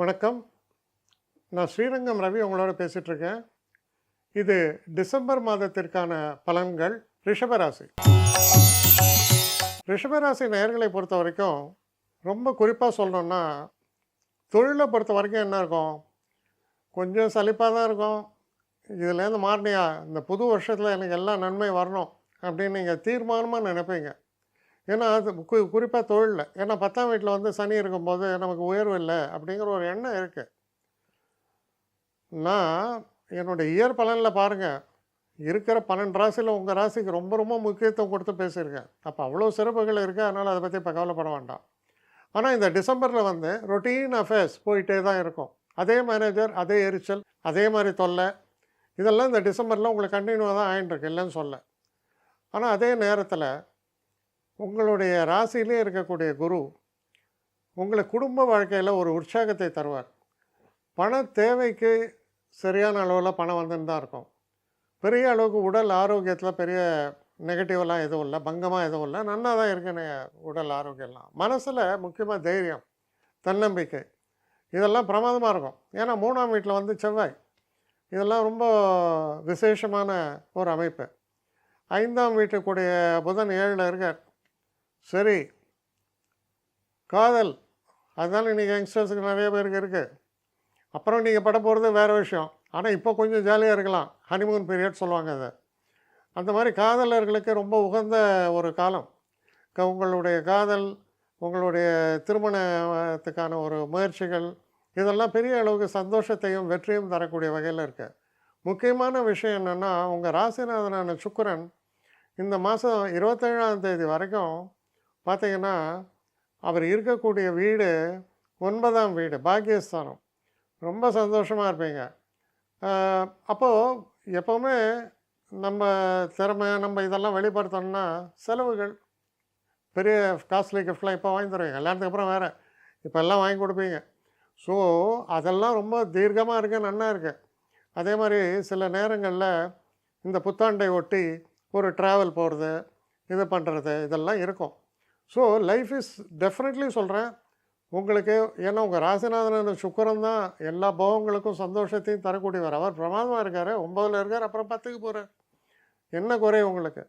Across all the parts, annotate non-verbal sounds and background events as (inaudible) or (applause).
வணக்கம். நான் ஸ்ரீரங்கம் ரவி உங்களோட பேசிகிட்ருக்கேன் இது டிசம்பர் மாதத்திற்கான பலன்கள் ரிஷபராசி. ரிஷபராசி நேர்களை பொறுத்த வரைக்கும் ரொம்ப குறிப்பாக சொல்லணுன்னா தொழிலை பொறுத்த வரைக்கும் என்ன இருக்கும்? கொஞ்சம் சலிப்பாக தான் இருக்கும். இதுலேருந்து மாறினியா இந்த புது வருஷத்தில் எனக்கு எல்லா நன்மை வரணும் அப்படின்னு நீங்கள் தீர்மானமாக நினைப்பீங்க. ஏன்னா அது கு குறிப்பாக தொழிலில். ஏன்னா பத்தாம் வீட்டில் வந்து சனி இருக்கும்போது நமக்கு உயர்வு இல்லை அப்படிங்கிற ஒரு எண்ணம் இருக்குது நான் என்னுடைய இயற் பலனில் பாருங்கள் இருக்கிற பன்னெண்டு ராசியில் உங்கள் ராசிக்கு ரொம்ப ரொம்ப முக்கியத்துவம் கொடுத்து பேசியிருக்கேன். அப்போ அவ்வளோ சிறப்புகள் இருக்குது அதனால் அதை பற்றி இப்போ கவலைப்பட வேண்டாம். ஆனால் இந்த டிசம்பரில் வந்து ரொட்டீன் அஃபேர்ஸ் போயிட்டே தான் இருக்கும். அதே மேனேஜர் அதே எரிச்சல் அதே மாதிரி தொல்லை. இதெல்லாம் இந்த டிசம்பரில் உங்களுக்கு கண்டினியூவாக தான் ஆயின்ட்டுருக்கு இல்லைன்னு சொல்ல. ஆனால் அதே நேரத்தில் உங்களுடைய ராசியிலே இருக்கக்கூடிய குரு உங்களை குடும்ப வாழ்க்கையில் ஒரு உற்சாகத்தை தருவார். பண தேவைக்கு சரியான அளவில் பணம் வந்துன்னு தான் இருக்கும். பெரிய அளவுக்கு உடல் ஆரோக்கியத்தில் பெரிய நெகட்டிவெல்லாம் எதுவும் இல்லை பங்கமாக எதுவும் இல்லை. நன்னாக தான் இருக்குன்னு உடல் ஆரோக்கியம்லாம் மனசில் முக்கியமாக தைரியம் தன்னம்பிக்கை இதெல்லாம் பிரமாதமாக இருக்கும். ஏன்னா மூணாம் வீட்டில் வந்து செவ்வாய். இதெல்லாம் ரொம்ப விசேஷமான ஒரு அமைப்பு. ஐந்தாம் வீட்டுக்குடைய புதன் ஏழில் இருக்கார். சரி. காதல். அதனால் இன்றைக்கி யங்ஸ்டர்ஸுக்கு நிறைய பேருக்கு இருக்குது அப்புறம் நீங்கள் பட போகிறது வேறு விஷயம். ஆனால் இப்போ கொஞ்சம் ஜாலியாக இருக்கலாம். ஹனிமூன் பீரியட் சொல்லுவாங்க அதை. அந்த மாதிரி காதலர்களுக்கு ரொம்ப உகந்த ஒரு காலம். க- உங்களுடைய காதல் உங்களுடைய திருமணத்துக்கான ஒரு முயற்சிகள் இதெல்லாம் பெரிய அளவுக்கு சந்தோஷத்தையும் வெற்றியும் தரக்கூடிய வகையில் இருக்குது முக்கியமான விஷயம் என்னென்னா உங்கள் ராசிநாதனான சுக்கரன் இந்த மாதம் இருபத்தேழாம் தேதி வரைக்கும் பார்த்தீங்கன்னா அவர் இருக்கக்கூடிய வீடு ஒன்பதாம் வீடு பாக்கியஸ்தானம். ரொம்ப சந்தோஷமாக இருப்பீங்க. அப்போது எப்போவுமே நம்ம திறமை நம்ம இதெல்லாம் வெளிப்படுத்தணும்னா செலவுகள் பெரிய காஸ்ட்லி கிஃப்ட்லாம் இப்போ வாங்கி தருவீங்க. கல்யாணத்துக்கு அப்புறம் வேறு. இப்போ எல்லாம் வாங்கி கொடுப்பீங்க. ஸோ அதெல்லாம் ரொம்ப தீர்க்கமாக இருக்குது நன்னா இருக்குது அதே மாதிரி சில நேரங்களில் இந்த புத்தாண்டை ஒட்டி ஒரு ட்ராவல் போகிறது இது பண்ணுறது இதெல்லாம் இருக்கும். ஸோ லைஃப் இஸ் டெஃபினெட்லி சொல்கிறேன் உங்களுக்கு ஏன்னா உங்கள் ராசிநாதனோட சுக்கரம் தான் எல்லா போகங்களுக்கும் சந்தோஷத்தையும் தரக்கூடியவர் அவர் பிரமாதமாக இருக்கார். ஒம்பதில் இருக்கார் அப்புறம் பத்துக்கு போகிறார் என்ன குறை உங்களுக்கு?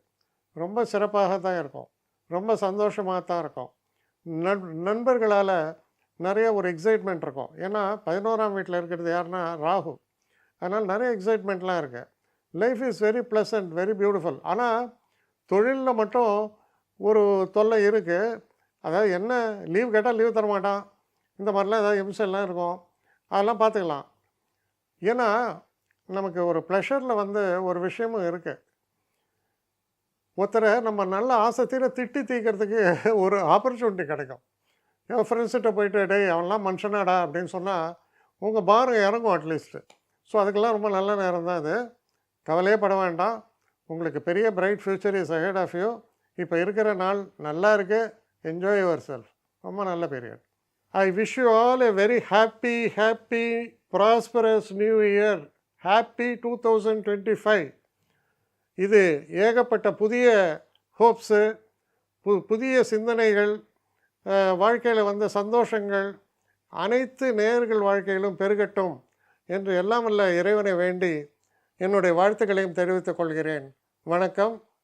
ரொம்ப சிறப்பாக தான் இருக்கும். ரொம்ப சந்தோஷமாக தான் இருக்கும். நண் நண்பர்களால் நிறைய ஒரு எக்ஸைட்மெண்ட் இருக்கும். ஏன்னா பதினோராம் வீட்டில் இருக்கிறது யாருன்னா ராகு. அதனால் நிறைய எக்ஸைட்மெண்ட்லாம் இருக்குது life is very pleasant very beautiful ஆனால் தொழிலில் மட்டும் ஒரு தொல்லை இருக்குது அதாவது என்ன லீவ் கேட்டால் லீவ் தரமாட்டான். இந்த மாதிரிலாம் ஏதாவது இம்செல்லாம் இருக்கும். அதெல்லாம் பார்த்துக்கலாம் ஏன்னா நமக்கு ஒரு ப்ளஷரில் வந்து ஒரு விஷயமும் இருக்குது ஒருத்தரை நம்ம நல்ல ஆசை தீர திட்டி தீக்கிறதுக்கு (laughs) ஒரு ஆப்பர்ச்சுனிட்டி கிடைக்கும். என் ஃப்ரெண்ட்ஸ்கிட்ட போயிட்டு டே அவன்லாம் மனுஷனாடா அப்படின்னு சொன்னால் உங்கள் பாரு இறங்கும் அட்லீஸ்ட்டு ஸோ அதுக்கெல்லாம் ரொம்ப நல்ல நேரம் தான் அது. கவலையே பட வேண்டாம். உங்களுக்கு பெரிய bright future is ahead of you இப்போ இருக்கிற நாள் நல்லா இருக்கு. என்ஜாய் யுவர் செல்ஃப் ரொம்ப நல்ல period I wish you all a very happy happy prosperous new year happy two thousand twenty five இது ஏகப்பட்ட புதிய ஹோப்ஸு பு புதிய சிந்தனைகள் வாழ்க்கையில் வந்த சந்தோஷங்கள் அனைத்து நேயர்கள் வாழ்க்கையிலும் பெருகட்டும் என்று எல்லாம் இறைவனை வேண்டி என்னுடைய வாழ்த்துக்களையும் தெரிவித்துக் கொள்கிறேன். வணக்கம்.